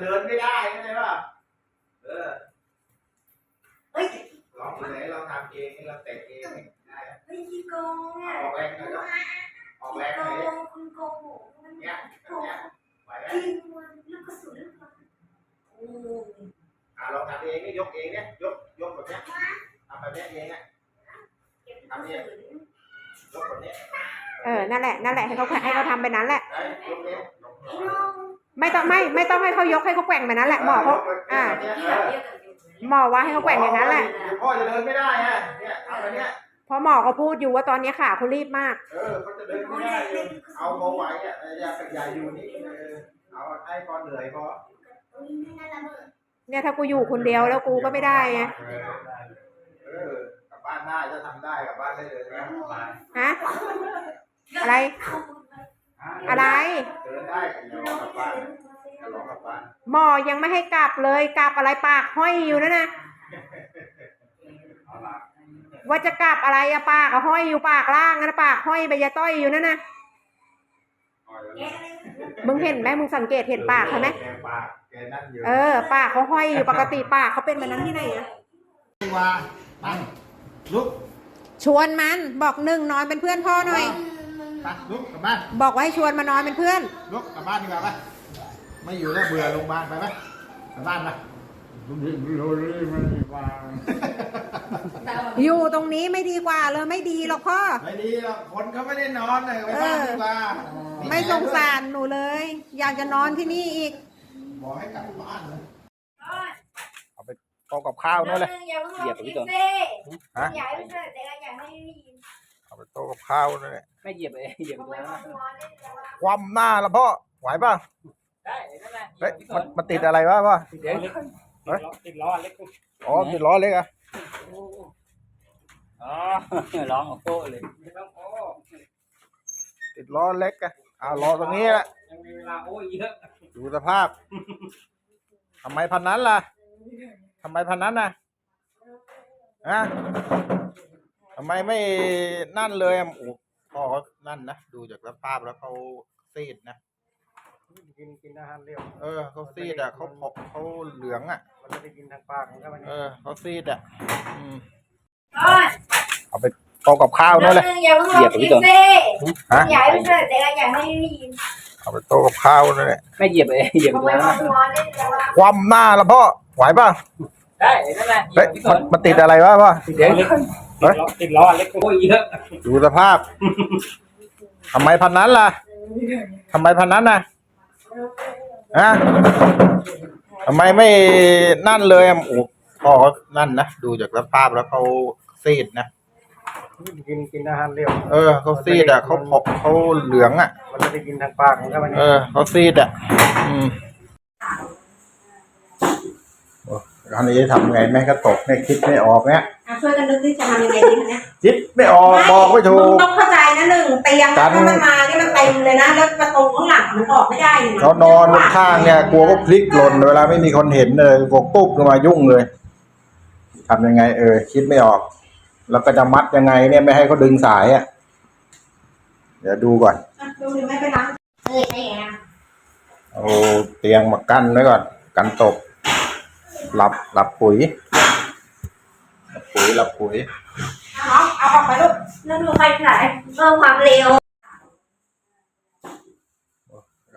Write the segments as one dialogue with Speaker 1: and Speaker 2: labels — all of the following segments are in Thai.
Speaker 1: เดินไม่ได้เข้าใจป่ะเออ
Speaker 2: เฮ้ย
Speaker 1: ลองดูไหนลองทำเองเราเตะเองได้
Speaker 2: เฮ้ยขี้โกงอะ
Speaker 1: ออกแรงหน่อยก็ออกแรง
Speaker 2: โก
Speaker 1: หน่อย
Speaker 2: งคุณโกงมัน
Speaker 1: เนี่ย
Speaker 2: โกง
Speaker 1: เนี่ยไหวไหม
Speaker 2: จริงมันลูกกระสุนลูกมันโอ้
Speaker 1: อะลองทำเองนี่ยกเองเนี่ยยกยกแบบเนี้ยทำแบบเนี้ยเองอะ
Speaker 2: เก็บกระสุน
Speaker 1: ยกแบบเนี้ย
Speaker 3: เออนั่นแหละนั่นแหละให้เขาให้เขาทำไปนั้นแหละ
Speaker 1: ได้ยกเร็ว
Speaker 2: ไอ้น้อง
Speaker 3: ไม่ต้องไม่ไม่ต้องให้เขายกให้เขาแกว่งไปนั้นแหละหมอเขาอ่า
Speaker 2: ที่แบบเดียวกันอยู่
Speaker 3: หมอว่าให้เขาแกว่งอย่างนั้นแหละ
Speaker 1: เดี๋ยวพ่อจะเดินไม่ได้ฮะเนี่ยทำแบบเนี้ย
Speaker 3: เพราะหมอเขาพูดอยู่ว่าตอนนี้ขาเขารีบมาก
Speaker 1: เออเขาจะเดินไม่ได้เลยเอาเขาไหวอะอย่าไปอย่าอยู่นี่เออเอาให้พอเหนื่อยพอ
Speaker 2: ตรงนี้ไม่น่าละเมิด
Speaker 3: เนี่ยถ้ากูอยู่คนเดียวแล้วกูก็ไม่ได้ไง
Speaker 1: เออเออกลับบ้านได้ถ้าทำได้กลับบ้านได้เลยนะ
Speaker 3: ฮะอะไร อะไร
Speaker 1: เดินได้อย่าร้องกลับบ้านอย่าร้องกลับบ้าน
Speaker 3: หมอยังไม่ให้กลับเลยกลับอะไรปากห้อยอยู่นั่นนะ
Speaker 1: เอาละ
Speaker 3: ว่าจะกลับอะไรอะปากอะห้อยอยู่ปากล่างนะปากห้อยใบยาต้อยอยู่นั่นนะ
Speaker 1: เอาละ
Speaker 2: แกะอะไร
Speaker 3: มึงเห็นไหมมึงสังเกตเห็นปากเขาไหม
Speaker 1: แกปากแกนั่นอยู่
Speaker 3: เออ ปากเขาห้อยอยู่ปกติปากเขาเป็นแบบนั้นที่ไหนอะ
Speaker 1: ว่าตั้งลุก
Speaker 3: ชวนมันบอกหนึ่งนอนเป็นเพื่อนพ่อหน่อย
Speaker 1: ไปลุกกลับบ้าน
Speaker 3: บอกว่าให้ชวนมานอนเป็นเพื่อน
Speaker 1: ลุกกลับบ้านดีกว่าปะไม่อยู่แล้วเบื่อโรงพยาบาลไปไหมกลับบ้านปะ
Speaker 3: อยู่ตรงนี้ไม่ดีกว่าเลยไม่ดีหรอกพ่อ
Speaker 1: ไม่ดีหรอกคนเขาไม่ได้นอนเลยไปบ้านดีกว่า
Speaker 3: ไม่สงสารหนูเลย อยากจะนอนที่นี่อีก
Speaker 1: บอกให้กลับบ้านเลย
Speaker 4: เอาไปกองกับข้าวนั่นเลย
Speaker 2: อย่าเพิ่ง
Speaker 4: เหยียบไปพี่ก่อน
Speaker 2: ฮะอย่าให้เกิดแต่อย่าให้
Speaker 4: โต๊ะกับข้าวนั่นแหละ
Speaker 5: ไม่เหยียบเลยเหยียบ
Speaker 2: เอา
Speaker 5: เล
Speaker 2: ไว้
Speaker 5: ย
Speaker 2: นอนนอนเล่นแล้วว่า
Speaker 4: คว่ำหน้าแล้วพ่อไหวป่ะ
Speaker 5: ได้นั่นแหละ
Speaker 4: เฮ้ยมันมันติดอะไรวะพ่อ
Speaker 5: เดี๋ยวติดล้อเล็ก
Speaker 4: อ๋อติดล้อเล็กอะ
Speaker 5: อ๋อร้องโอ้โหเลยไม่ต้องโอ้
Speaker 4: ติดล้อเล็กอะอ่ารอตรงนี้แหละ
Speaker 5: ยังมีเวลาโอ้เยอะ
Speaker 4: ดูสภาพทำไมพันนั้นล่ะทำไมพันนั้นน่ะฮะ ทำไมไม่นั่นเลยอะโอ้พ่อเขานั่นนะดูจากสภาพแล้วเขาซีดนะ
Speaker 5: กินกินอาหารเร็ว
Speaker 4: เออเขาซีดอะเขาพอกเขาเหลืองอะ
Speaker 5: มันไม่ได้กินทางปากมันก็มัน
Speaker 4: เออเขาซีดอะอืม
Speaker 2: ก็
Speaker 4: เอาไปโต๊ะกับข้าวนั่นแหละ
Speaker 2: อย่าเพิ่งลงคลิปสิ
Speaker 4: ฮะ
Speaker 2: อย่าให้เกิดแต่อย่าให้ได้ยิน
Speaker 4: เอาไปโต๊ะกับข้าวนั่นแหละ
Speaker 5: ไม่เหยียบเลยเหยียบ
Speaker 2: เอา
Speaker 5: เล
Speaker 2: ไว้
Speaker 5: ย
Speaker 2: นอนนอนเล่นแล้วว่า
Speaker 4: คว่ำหน้าแล้วพ่อไหวป่ะ
Speaker 5: ได้นั่นแหละ
Speaker 4: เฮ้ยมันมันติดอะไรวะพ่อ
Speaker 5: เดี๋ยว ติดล้อเล็กโอ้เยอะ
Speaker 4: ดูสภาพทำไมพันนั้นล่ะทำไมพันนั้นน่ะฮะทำไมไม่นั่นเลยอะโอ้พ่อเขานั่นนะดูจากสภาพแล้วเขาซีดนะ
Speaker 5: กินกินอาหารเร็ว
Speaker 4: เออเขาซีดอะเขาพอกเขาเหลืองอะ
Speaker 5: มันไม่ได้กินทางปากมันก็มัน
Speaker 4: เออเขาซีดอะอืมโอ้อันนี้ทำไงแม่ก็ตกเนี่ยคิดไม่ออกเนี่ย
Speaker 3: อะช่วยกันนึกที่จะทำยังไงดีคะเนี่ย
Speaker 4: คิดไม่ออกบอกไม่ถู
Speaker 3: มึง
Speaker 4: ก
Speaker 3: ต้องเข้าใจนะหนึ่งเตียง
Speaker 4: กั
Speaker 3: ถ้าน มันมานี่มันเต็มเลยนะ แล้วประตูข้างหลังมันออกไม่ได้เลยนะ
Speaker 4: เขานอนข้างเนี่ยกลัวก็พลิกหล่นเวลาไม่มีคนเห็นเลยกปุ๊บลงมายุ่งเลยทำยังไง เออ คิดไม่ออก แล้วก็จะมัดยังไงเนี่ยไม่ให้เขาดึงสายอะ เดี๋ยวดูก่อน
Speaker 3: อะดูดิไม่เป็นไร
Speaker 2: เฮ้ยไม่ไง
Speaker 4: เอาเตียงมากั้นไว้ก่อน กันตก หลับหลับปุ๋ยหลับ ปุ๋ยหลับปุ๋ย
Speaker 3: เอาเอาออกไปลูก
Speaker 2: แล้วดูใครถ่ายเพิ่มความเร็ว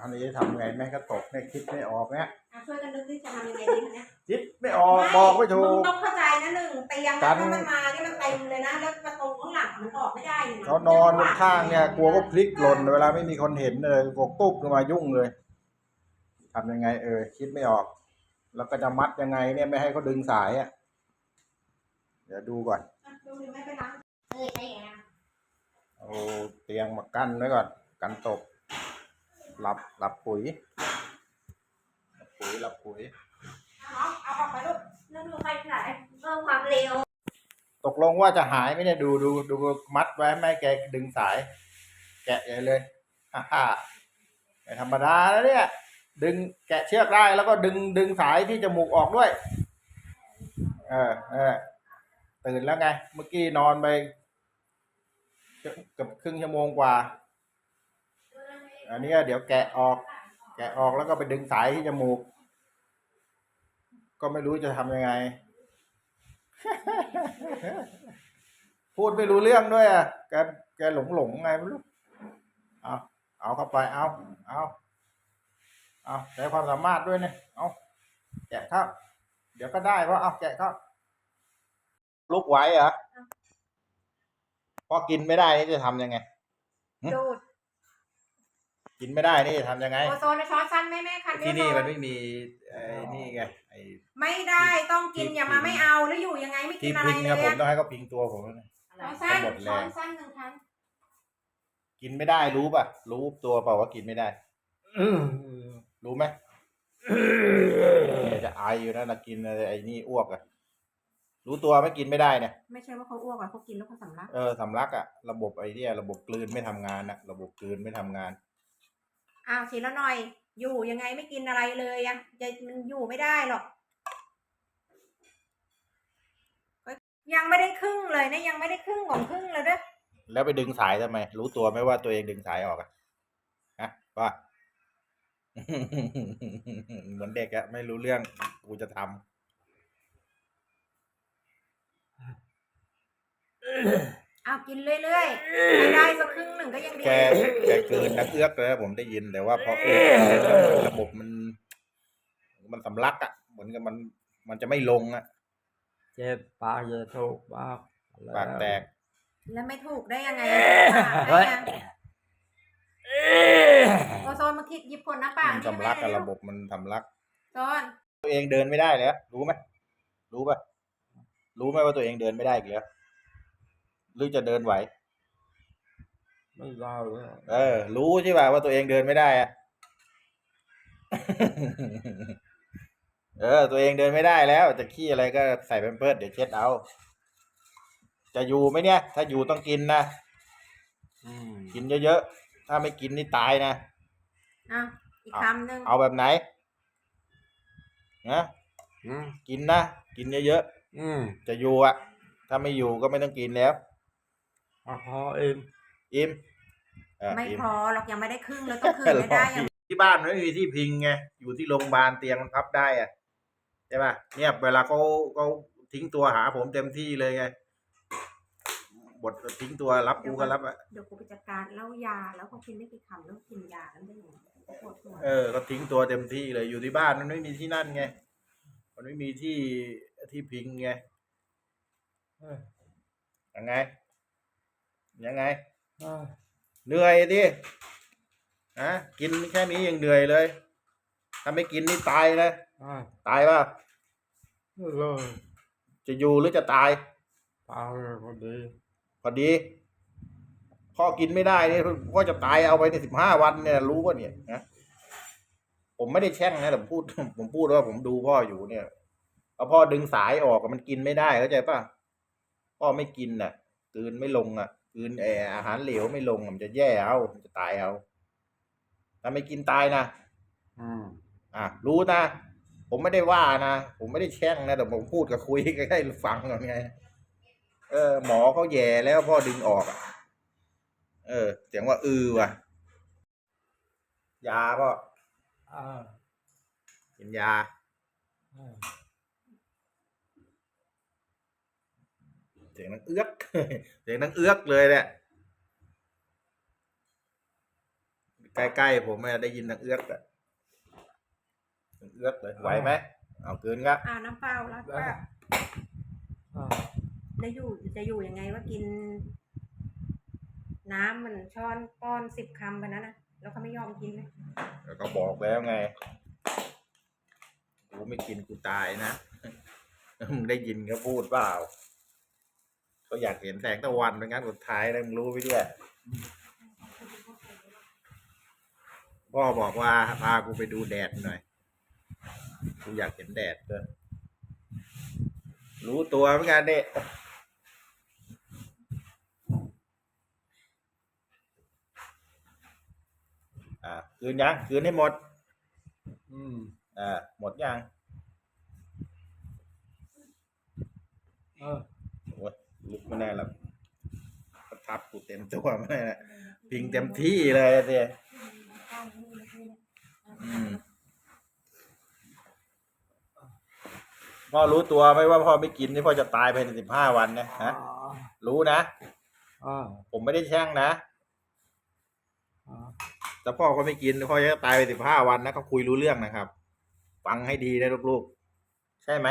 Speaker 4: อันนี้ทำไงแม่ก็ตกเนี่ยคิดไม่ออกเนี่ย
Speaker 3: อะช่วยกันนึกที่จะทำยังไงดีคะเนี่ย
Speaker 4: คิดไม่ออกบอกไม่ถู
Speaker 3: มึง
Speaker 4: ก
Speaker 3: ต้องเข้าใจนะหนึ่งเตียง
Speaker 4: กั
Speaker 3: ถ้านมันมานี่มันเต็มเลยนะแล้วประตูข้างหลังมันออกไม่ได้เลยะ
Speaker 4: เขานอนข้างเนี่ยกลัวก็พลิกหล่นเวลาไม่มีคนเห็นเลยกปุ๊บลงมายุ่งเลยทำยังไงเออคิดไม่ออก แล้วก็จะมัดยังไงเนี่ยไม่ให้เขาดึงสายอะเดี๋ยวดูก่อน
Speaker 3: อะดูดิไม่เป็นไร
Speaker 2: เฮ้ยไม่ไง
Speaker 4: เอาเตียงมากั้นไว้ก่อน กันตก หลับหลับปุ๋ย หลับปุ๋ยหลับปุ๋ย
Speaker 3: เอาเอาออกไปลูก
Speaker 2: แล้วดูใครถ่ายเพิ่มความเร็ว
Speaker 4: ตกลงว่าจะหายไหมเนี่ยดูดูดูมัดไว้ไม่ให้แกดึงสาย แกะใหญ่เลยฮ่าฮ่าไม่ธรรมดาแล้วเนี่ย ดึงแกะเชือกได้แล้วก็ดึงดึงสายที่จมูกออกด้วย เออเออ ตื่นแล้วไง เมื่อกี้นอนไปเกือบครึ่งชั่วโมงกว่า อันนี้เดี๋ยวแกะออก แกะออกแล้วก็ไปดึงสายที่จมูก ก็ไม่รู้จะทำยังไง พูดไม่รู้เรื่องด้วยอะ แกแกหลงหลงไงไม่รู้ เอาเอาเข้าไป เอาเอาเอาใช้ความสามารถด้วยเนี่ย เอาแกะเข้าเดี๋ยวก็ได้เพราะเอาแกะเข้า ลุกไหวเหรอพอกินไม่ได้นี่จะทำยังไง
Speaker 3: ดูด
Speaker 4: กินไม่ได้นี่จะทำยังไง
Speaker 3: โอโซนช้อนสั้นแม่แม่คัน
Speaker 4: ที่นี่
Speaker 3: โซ
Speaker 4: มันไม่มีไอ้นี่ไงไอ้
Speaker 3: ไม่ได้ต้องกินอย่ามาไม่เอาแล้วอยู่ยังไงไม่กิ
Speaker 4: ที่
Speaker 3: นอะไร
Speaker 4: พิง
Speaker 3: เล
Speaker 4: เนี่ย
Speaker 3: ย
Speaker 4: ผม
Speaker 3: อะ
Speaker 4: ต้องให้เขาพิงตัวผมนะ
Speaker 3: ช้อนสั้น
Speaker 4: หมดแรง
Speaker 3: ช้อนสั้นหนึ่งครั้ง
Speaker 4: กินไม่ได้รู้ป่ะ รู้ตัวเปล่าว่ากินไม่ได้ รู้ไหมเนี่ยจะไออยู่นะนะกินอะไรไอ้นี่อ้วกอะ รู้ตัวไหม่กินไม่ได้เนี่ย
Speaker 3: ไม่ใช่ว่าเขาอ้วกอะเขากินแล้วเขาสำลัก
Speaker 4: เออสำลักอะระบบไอ้เนี่ยระบบกลืนไม่ทำงานอะระบบกลืนไม่ทำงาน
Speaker 3: อ้าวทีละหน่อย อยู่ยังไงไม่กินอะไรเลยอะจะมันอยู่ไม่ได้หรอกยังไม่ได้ครึ่งเลยนะยังไม่ได้ครึ่งของครึ่งเลยเด้อ
Speaker 4: แล้วไปดึงสายทำไม รู้ตัวไหมว่าตัวเองดึงสายออกอะฮะว่า เหมือนเด็กอะไม่รู้เรื่องกูจะทำ
Speaker 3: เอากินเรื่อยๆไม่ได้สักครึ่งหนึ่งก็ยังดี
Speaker 4: แกแกเกินนักเอื้อกเลยนะผมได้ยินแต่ว่าพอเอื้อกระบบมัน มันสำลักอะเหมือนกับมัน มันจะไม่ลงอะ
Speaker 5: เจ็บปากจะถูกปาก
Speaker 4: ปากแตก
Speaker 3: แล้วไม่ถูกได้ยังไง
Speaker 5: เฮ้ย
Speaker 3: โอโซนมาคิดหยิบคนน้ำเปล่า
Speaker 4: มันสำลักอะระบบมันสำลัก
Speaker 3: โซน
Speaker 4: ตัวเองเดินไม่ได้แล้วรู้ไหมรู้ป่ะรู้ไหมว่าตัวเองเดินไม่ได้อีกแล้ว หรือจะเดินไหว
Speaker 5: ไม่ได้เลย
Speaker 4: เออ รู้ใช่ป่ะว่าตัวเองเดินไม่ได้อะเออ ตัวเองเดินไม่ได้แล้ว จะขี้อะไรก็ใส่แพมเพิร์ดเดี๋ยวเช็ดเอา จะอยู่ไหมเนี่ย ถ้าอยู่ต้องกินนะ
Speaker 5: อืม
Speaker 4: กินเยอะๆ ถ้าไม่กินนี่ตายนะ
Speaker 3: อะอีกคำหนึ่ง
Speaker 4: เอาแบบไหนนะ
Speaker 5: อืม
Speaker 4: กินนะ กินเยอะ
Speaker 5: อืม
Speaker 4: ๆจะอยู่อะถ้าไม่อยู่ก็ไม่ต้องกินแล้ว
Speaker 5: เอาพอเอง
Speaker 4: อิ่มเออ
Speaker 3: ไม่
Speaker 4: อิ่ม
Speaker 3: พอหรอกยังไม่ได้ครึ่งเลยต้องครึ่งไม่ได้ยัง
Speaker 4: ที่บ้านมันไม่มีที่พิงไงอยู่ที่โรงพยาบาลเตียงมันพับได้อะใช่ป่ะเนี่ยเวลาเขาเขาทิ้งตัวหาผมเต็มที่เลยไงบททิ้งตัวรับกูก็รับอะ
Speaker 3: เดี๋ยวกูไปจัดการแล้วยาแล้วเขากินไม่กี่คำแล้วกินยาแล้วได้ยังไงปวดหัว
Speaker 4: เออก็ทิ้งตัวเต็มที่เลยอยู่ที่บ้านมันไม่มีที่นั่นไงมันไม่มีที่ที่พิงไงเออยังไง ยังไง
Speaker 5: อ่า
Speaker 4: เหนื่อยดิฮะกินแค่นี้ยังเหนื่อยเลย ถ้าไม่กินนี่ตายนะ
Speaker 5: อ่า
Speaker 4: ตายป่ะ
Speaker 5: เลย
Speaker 4: จะอยู่หรือจะตาย
Speaker 5: ตายพอดี
Speaker 4: พอดีพ่อกินไม่ได้นี่พ่อจะตายเอาไปในสิบห้าวันเนี่ยรู้ป่ะเนี่ยนะผมไม่ได้แช่งนะแต่ผมพูด ผมพูดว่าผมดูพ่ออยู่เนี่ยพอพ่อดึงสายออกอะมันกินไม่ได้เข้าใจป่ะพ่อไม่กินน่ะกลืนไม่ลงอะ กลืนแอออาหารเหลวไม่ลงอะมันจะแย่เอามันจะตายเอาถ้าไม่กินตายนะ
Speaker 5: อืม
Speaker 4: อะรู้นะ ผมไม่ได้ว่านะ ผมไม่ได้แช่งนะแต่ผมพูดกับคุยให้ฟังก่อนไง เออ หมอเขาแย่แล้วพ่อดึงออกอะเออ เสียงว่าอือว่ะ ยาก็
Speaker 5: อ่า
Speaker 4: กินยา
Speaker 5: อ่า
Speaker 4: เสียงนังเอื้อกเสียงนังเอื้อกเลยแหละใกล้ๆผมอะได้ยินนังเอื้อกอะนังเอื้อกเลยไหวไหมเอาเกินครับ
Speaker 3: อ่าน้ำเปล่าแล้วก็
Speaker 5: อ่า
Speaker 3: จะอยู่จะอยู่ยังไงว่ากิน น้ำมันช้อนป้อนสิบคำไปนั้นนะแล้วเขาไม่ยอมกินเลย
Speaker 4: แล้วก็บอกแล้วไงกูไม่กินกูตายนะมึงได้ยินเขาพูดเปล่า เขาอยากเห็นแสงตะวันเป็นงั้นสุดท้ายนะมึงรู้ไปด้วยพ่อบอกว่าพากูไปดูแดดหน่อย กูอยากเห็นแดดเลยรู้ตัวเหมือนกันเด็อ่าคืนยังคืนให้หมด
Speaker 5: อืม
Speaker 4: อ่าหมดยัง
Speaker 5: เออ
Speaker 4: โอ้ย ลุกไม่ได้แล้วประทับกูเต็มตัวไม่ได้ละพิงเต็มที่เลยสิอืมพ่อรู้ตัวไหมว่าพ่อไม่กินนี่พ่อจะตายภายในสิบห้าวันนะฮะรู้นะ
Speaker 5: อ่า
Speaker 4: ผมไม่ได้แช่งนะ
Speaker 5: อ่า
Speaker 4: แต่พ่อก็ไม่กินพ่อจะตายไปสิบห้าวันนะเขาคุยรู้เรื่องนะครับ ฟังให้ดีนะลูกๆ ใช่ไหม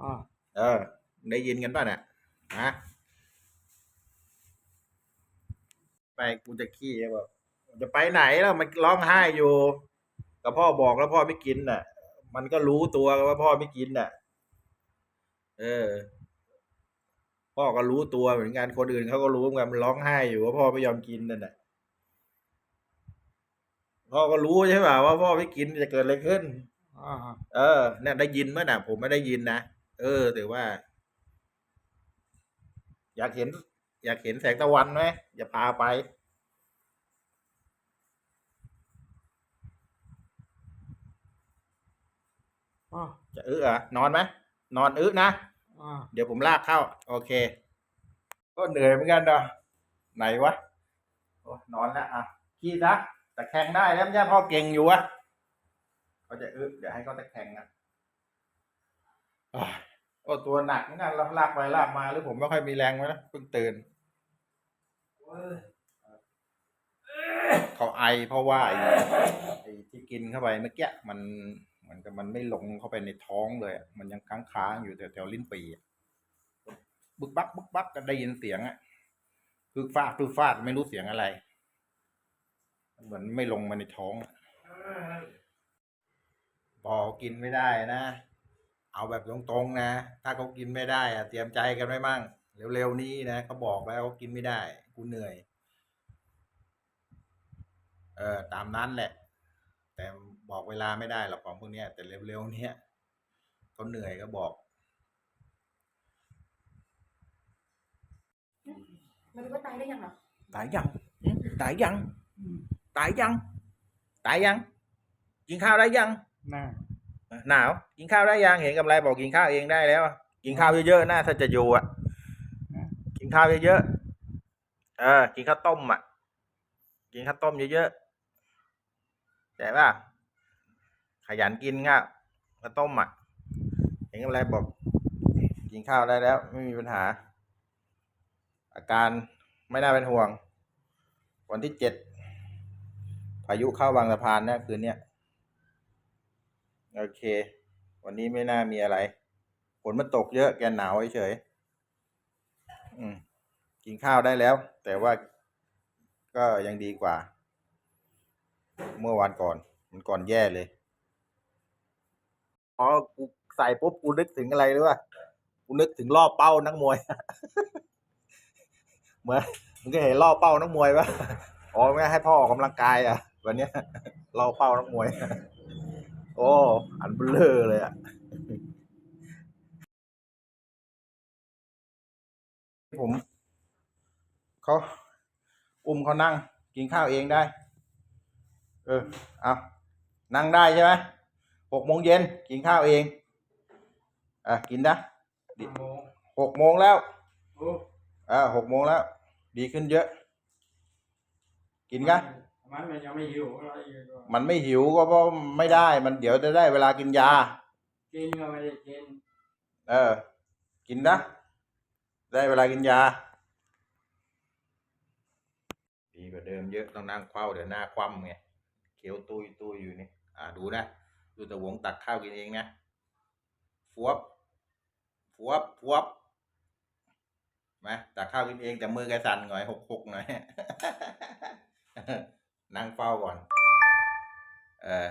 Speaker 5: อ่า
Speaker 4: เออ ได้ยินกันป่ะเนี่ย ฮะไปกูจะขี้แบบจะไปไหนแล้วมันร้องไห้อยู่ก็พ่อบอกแล้วพ่อไม่กินน่ะ มันก็รู้ตัวว่าพ่อไม่กินน่ะ เออ พ่อก็รู้ตัวเหมือนกันคนอื่นเขาก็รู้เหมือนกันมันร้องไห้อยู่ว่าพ่อไม่ยอมกินนั่นน่ะพ่อก็รู้ใช่ป่ะว่าพ่อไม่กินจะเกิดอะไรขึ้น
Speaker 5: อ่า
Speaker 4: เออเนี่ยได้ยินเมื่อน่ะ ผมไม่ได้ยินนะเออแต่ว่า อยากเห็น อยากเห็นแสงตะวันไหมอย่าพาไป
Speaker 5: อ่า
Speaker 4: จะอื้อเหรอนอนไหมนอนอื้อนะ
Speaker 5: อ่า
Speaker 4: เดี๋ยวผมลากเข้า โอเค ก็เหนื่อยเหมือนกันเนาะไหนวะโอ้นอนแล้วอะขี้ซะแต่แข่งได้แล้วไม่ใช่พ่อเก่งอยู่วะเขาจะอึเดี๋ยวให้เขาตะแคงกันอะ โอ้ตัวหนักเหมือนกันเราลากไปลากมาหรือผมไม่ค่อยมีแรงไว้นะเพิ่งตื่นเขาไอเพราะว่าไอ้ที่กินเข้าไปเมื่อกี้มันเหมือนกับมันไม่ลงเข้าไปในท้องเลย มันยังค้างๆอยู่แถวๆลิ้นปีบึกบักบึกบักก็ได้ยินเสียงอะคือฟาดคือฟาดไม่รู้เสียงอะไร เหมือนไม่ลงมาในท้องบอกกินไม่ได้นะ เอาแบบตรงๆนะ ถ้าเขากินไม่ได้อะเตรียมใจกันไว้มั่งเร็วๆนี้นะเขาบอกแล้วเขากินไม่ได้ กูเหนื่อย เออตามนั้นแหละ แต่บอกเวลาไม่ได้หรอกของพวกเนี้ยแต่เร็วๆเนี้ยเขาเหนื่อยก็บอก
Speaker 3: ไม่รู้ว่าตายได้ยังหรอ
Speaker 4: ตายยังหึตายยัง ตายยัง ตายยัง กินข้าวได้ยัง
Speaker 5: น่า
Speaker 4: หนาว กินข้าวได้ยังเห็นกำไรบอกกินข้าวเองได้แล้ว กินข้าวเยอะๆนะถ้าจะอยู่อะ กินข้าวเยอะๆเออ กินข้าวต้มอะ กินข้าวต้มเยอะๆแต่ว่า ขยันกินข้าวข้าวต้มอะ เห็นกำไรบอก กินข้าวได้แล้ว ไม่มีปัญหา อาการไม่น่าเป็นห่วง วันที่เจ็ดพายุเข้าบางสะพานเนี่ยคืนเนี้ย โอเค วันนี้ไม่น่ามีอะไรฝนมันตกเยอะแกหนาวเฉยๆอืมกินข้าวได้แล้ว แต่ว่าก็ยังดีกว่า เมื่อวานก่อน มันก่อนแย่เลยพอกูใส่ปุ๊บกูนึกถึงอะไรรู้ป่ะกูนึกถึงรอเป้านักมวยเหมือนมึงก็เห็นรอเป้านักมวยปะอ๋อไม่ให้พ่อออกกำลังกายอะ วันนี้ยรอเป้านักมวย โอ้อันเบลอเลยอะผมเขาอุ้มเขานั่ง กินข้าวเองได้ เออเอานั่งได้ใช่ไหมหกโมงเย็นกินข้าวเอง อะกินนะ
Speaker 5: โมง
Speaker 4: หกโมงแล้ว
Speaker 5: โอ้
Speaker 4: อ่าหกโมงแล้ว ดีขึ้นเยอะ กินกัน
Speaker 5: มันมันยังไม่หิวอะไรอีกก็
Speaker 4: มันไม่หิวก็เพราะไม่ได้ มันเดี๋ยวจะได้เวลากินยา
Speaker 5: กินก็ไม่ได้กิน
Speaker 4: เออ กินนะ ได้เวลากินยา ดีกว่าเดิมเยอะต้องนั่งเฝ้าเดี๋ยวหน้าคว่ำไงเขียวตุยตุยอยู่นี่ อ่าดูนะ ดูแต่วงตักข้าวกินเองนะฟวบฟวบฟวบมาตักข้าวกินเองแต่มือแกสั่นหน่อยหกหกหน่อย นั่งเฝ้าก่อน เออ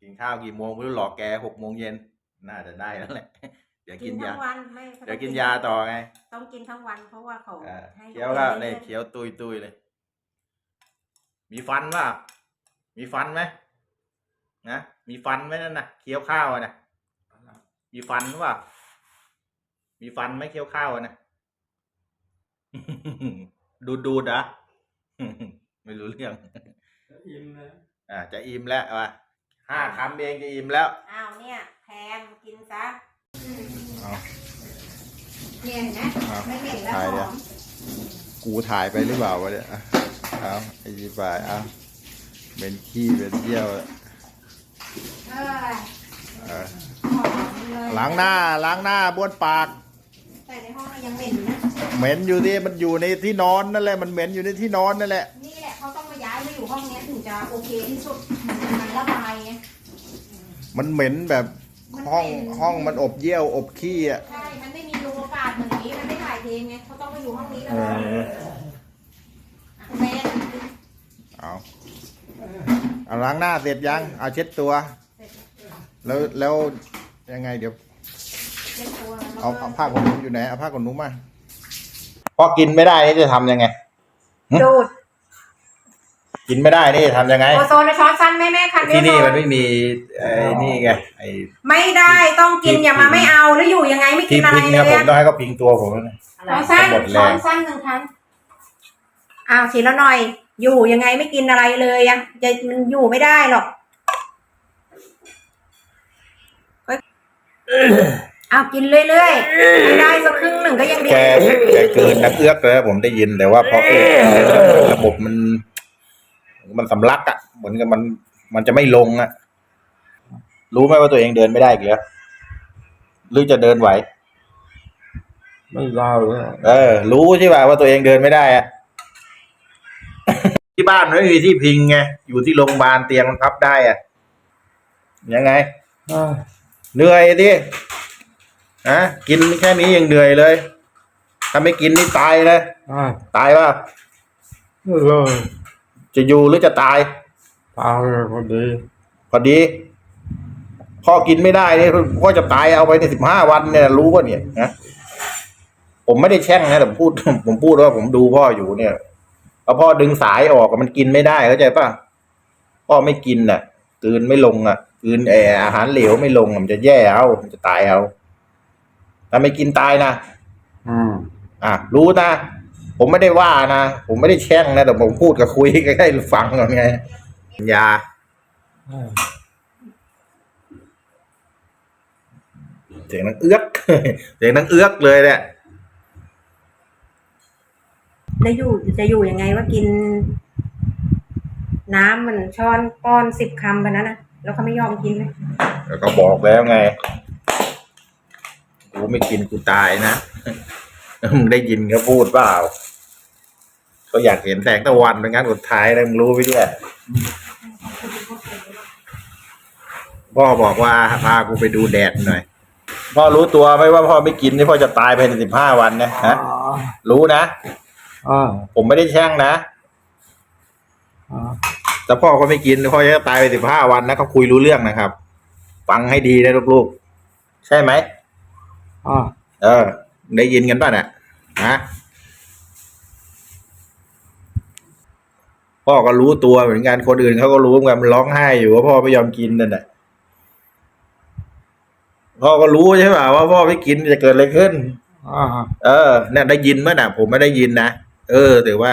Speaker 4: กินข้าวกี่โมงไม่รู้หลอกแกหกโมงเย็นน่าจะได้แล้วแหละ เดี๋ยว
Speaker 3: กิ
Speaker 4: กิ
Speaker 3: น
Speaker 4: น
Speaker 3: ทั้
Speaker 4: ยา
Speaker 3: งวันไม่
Speaker 4: เดี๋ยวกินยาต่อไง
Speaker 3: ต้องกินทั้งวันเพราะว่าเขา
Speaker 4: อ่า
Speaker 3: ให้
Speaker 4: เคี้ยวแล้ว
Speaker 3: รา
Speaker 4: เนี่ย
Speaker 3: รื่อ
Speaker 4: เคี้ยวตุยตุยเลย มีฟันป่ะมีฟันไหมนะมีฟันไหมนั่นนะเคี้ยวข้าวอะนะมีฟันป่ะมีฟันไหมเคี้ยวข้าวอะนะดูดดูดเหรอะ ไม่รู้เรื่อง
Speaker 5: อิ่มเลย
Speaker 4: อ่าจะอิ่มแล้วว่ะห้าคำเองจะอิ่มแล้ว
Speaker 3: อ้าวเนี่ยแพงกินซะ
Speaker 4: เอา
Speaker 3: เนี่ยเห็นไหม
Speaker 4: เอา
Speaker 3: ไม่เห็นแล้ว
Speaker 4: ถ่าย
Speaker 3: ห
Speaker 4: เดี๋ย
Speaker 3: อ
Speaker 4: ว
Speaker 3: ม
Speaker 4: กูถ่ายไปหรือเปล่าวะเนี่ยอะเอาไอ้ยี่บายเอาเป็นขี้เป็นเยี่ยว
Speaker 3: เออ
Speaker 4: เออ
Speaker 3: หอมเลย
Speaker 4: ล้างหน้าล้างหน้าบ้วนปาก
Speaker 3: แต่ในห้องยังเหม็นนะ
Speaker 4: เหม็นอยู่ที่มันอยู่ในที่นอนนั่นแหละมันเหม็นอยู่ในที่นอนนั่นแหละ
Speaker 3: นี่ จะโอเคที่สุดมันระบายไง
Speaker 4: มันเหม็นแบบ
Speaker 3: มัน
Speaker 4: ห้อง
Speaker 3: เหม็น
Speaker 4: ห้องมันอบเยี่ยวอบขี้อะ
Speaker 3: ใช่ มันไม่มีรูอากาศเหมือนนี้ มันไม่ถ่ายเทไงเขาต้องมาอยู่ห้องนี้แล้
Speaker 4: เอ
Speaker 3: ว
Speaker 4: อ
Speaker 3: แม่
Speaker 4: เอาเอาล้างหน้าเสร็จยัง เอาเช็ดตัว แล้วแล้วยังไงเดี๋ยว
Speaker 3: เช็ดตัว
Speaker 4: เอาเอาผ้าขนหนูอยู่ไหน เอาผ้าขนหนูมาพอกินไม่ได้นี่จะทำยังไง
Speaker 3: ดูด
Speaker 4: กินไม่ได้นี่จะทำยังไง
Speaker 3: โอโซนช้อนสั้นแม่แม่คัน
Speaker 4: ที่นี่
Speaker 3: โซ
Speaker 4: มันไม่มีไอ้นี่ไงไอ้
Speaker 3: ไม่ได้ต้องกินอย่ามาไม่เอาแล้วอยู่ยังไงไม่กิ
Speaker 4: ที่
Speaker 3: นอะไร
Speaker 4: พิง
Speaker 3: เล
Speaker 4: เนี่ย
Speaker 3: ย
Speaker 4: ผม
Speaker 3: อะ
Speaker 4: ต้องให้เขาพิงตัวผมนะ
Speaker 3: ช้อนสั้น
Speaker 4: หมดแรง
Speaker 3: ช้อนสั้นหนึ่งครั้งอ้าวทีละหน่อย อยู่ยังไงไม่กินอะไรเลยอะจะมันอยู่ไม่ได้หรอกอ้าวกินเรื่อยๆไม่ได้สักครึ่งหนึ่งก็ยังดี
Speaker 4: แกแกเกินนักเอื้อกเลยผมได้ยินแต่ว่าพอเอื้อกระบบมัน มันสำลักอะ เหมือนกับมัน มันจะไม่ลงอะ รู้ไหมว่าตัวเองเดินไม่ได้อีกแล้วหรือจะเดินไหว
Speaker 5: ไม่เล่าเลย
Speaker 4: เออ รู้ใช่ป่ะว่าตัวเองเดินไม่ได้อะที่บ้านไม่มีที่พิงไง อยู่ที่โรงพยาบาลเตียงมันพับได้อะยังไง
Speaker 5: อ่า
Speaker 4: เหนื่อยดิอะกินแค่นี้ยังเหนื่อยเลย ถ้าไม่กินนี่ตายนะ
Speaker 5: อ่า
Speaker 4: ตายว่า
Speaker 5: เลย
Speaker 4: จะอยู่หรือจะตาย
Speaker 5: ตายเลยพอดี
Speaker 4: พอดีพ่อกินไม่ได้นี่พ่อจะตายเอาไปในสิบห้าวันเนี่ย รู้ป่ะเนี่ยนะผมไม่ได้แช่งนะแต่ผมพูด ผมพูดว่าผมดูพ่ออยู่เนี่ยพอพ่อดึงสายออกอะมันกินไม่ได้เข้าใจป่ะพ่อไม่กินน่ะกลืนไม่ลงอะกลืนแออาหารเหลวไม่ลงอะมันจะแย่เอา มันจะตายเอาถ้าไม่กินตายนะ
Speaker 5: อืม
Speaker 4: อะรู้นะ ผมไม่ได้ว่านะ ผมไม่ได้แช่งนะ แต่ผมพูดกับคุยให้ฟังก่อนไงยา
Speaker 5: อ่า
Speaker 4: เสียงนังเอื้อกเสียงนังเอื้อกเลยเนี่ย
Speaker 3: แล้วอยู่จะอยู่ยังไงว่ากิน น้ำมันช้อนป้อนสิบคำไปนั้นนะแล้วเขาไม่ยอมกินเลย
Speaker 4: แล้วก็บอกแล้วไงกูไม่กินกูตายนะมึงได้ยินเขาพูดเปล่า เขาอยากเห็นแสงตะวันเป็นงานสุดท้ายนะมึงรู้ไปด้วยพ่อบอกว่าพากูไปดูแดดหน่อย พ่อรู้ตัวไหมว่าพ่อไม่กินนี่พ่อจะตายภายในสิบห้าวันนะฮะรู้นะ
Speaker 5: อ่า
Speaker 4: ผมไม่ได้แช่งนะ
Speaker 5: อ่า
Speaker 4: แต่พ่อก็ไม่กินพ่อจะตายไปสิบห้าวันนะเขาคุยรู้เรื่องนะครับ ฟังให้ดีนะลูกๆใช่ไหม
Speaker 5: อ่า
Speaker 4: เออ ได้ยินกันป่ะเนี่ยฮะ พ่อก็รู้ตัวเหมือนกันคนอื่นเขาก็รู้เหมือนกันมันร้องไห้อยู่ว่าพ่อไม่ยอมกินนั่นแหละพ่อก็รู้ใช่ป่ะว่าพ่อไม่กินจะเกิดอะไรขึ้น
Speaker 5: อ่า
Speaker 4: เออเนี่ยได้ยินไหมน่ะ ผมไม่ได้ยินนะ เออแต่ว่า